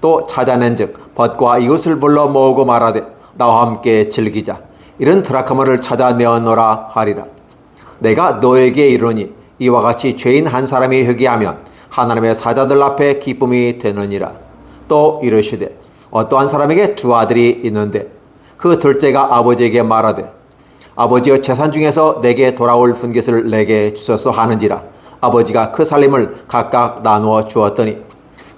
또 찾아낸즉 벗과 이웃을 불러 모으고 말하되 나와 함께 즐기자. 이런 드라크마를 찾아내었노라 하리라. 내가 너에게 이르니 이와 같이 죄인 한 사람이 회개하면 하나님의 사자들 앞에 기쁨이 되느니라. 또 이르시되 어떠한 사람에게 두 아들이 있는데? 그 둘째가 아버지에게 말하되 아버지여 재산 중에서 내게 돌아올 분깃을 내게 주소서 하는지라. 아버지가 그 살림을 각각 나누어 주었더니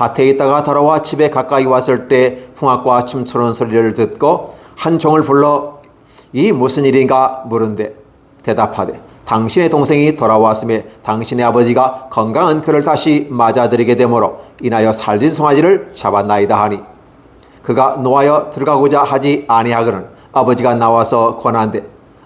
밭에 있다가 돌아와 집에 가까이 왔을 때 풍악과 춤추는 소리를 듣고 한 종을 불러 이 무슨 일인가? 물은데 대답하되 당신의 동생이 돌아왔음에 당신의 아버지가 건강한 그를 다시 맞아들이게 되므로 인하여 살진 송아지를 잡았나이다 하니. 그가 노하여 들어가고자 하지 아니하거늘 아버지가 나와서 권한대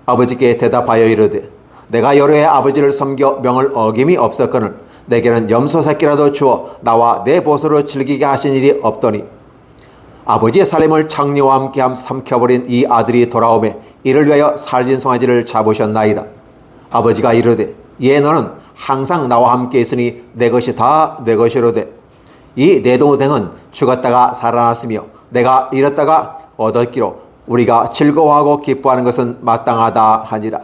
아버지께 대답하여 이르되 내가 여러 해 아버지를 섬겨 명을 어김이 없었거늘 내게는 염소 새끼라도 주어 나와 내 보소로 즐기게 하신 일이 없더니 아버지의 살림을 장녀와 함께함 삼켜버린 이 아들이 돌아오매 이를 위하여 살진 송아지를 잡으셨나이다. 아버지가 이르되 예 너는 항상 나와 함께 있으니 내 것이 다 내 것이로되 이 내 동생은 죽었다가 살아났으며 내가 잃었다가 얻었기로 우리가 즐거워하고 기뻐하는 것은 마땅하다 하니라.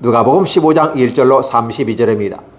누가복음 15장 1절로 32절입니다.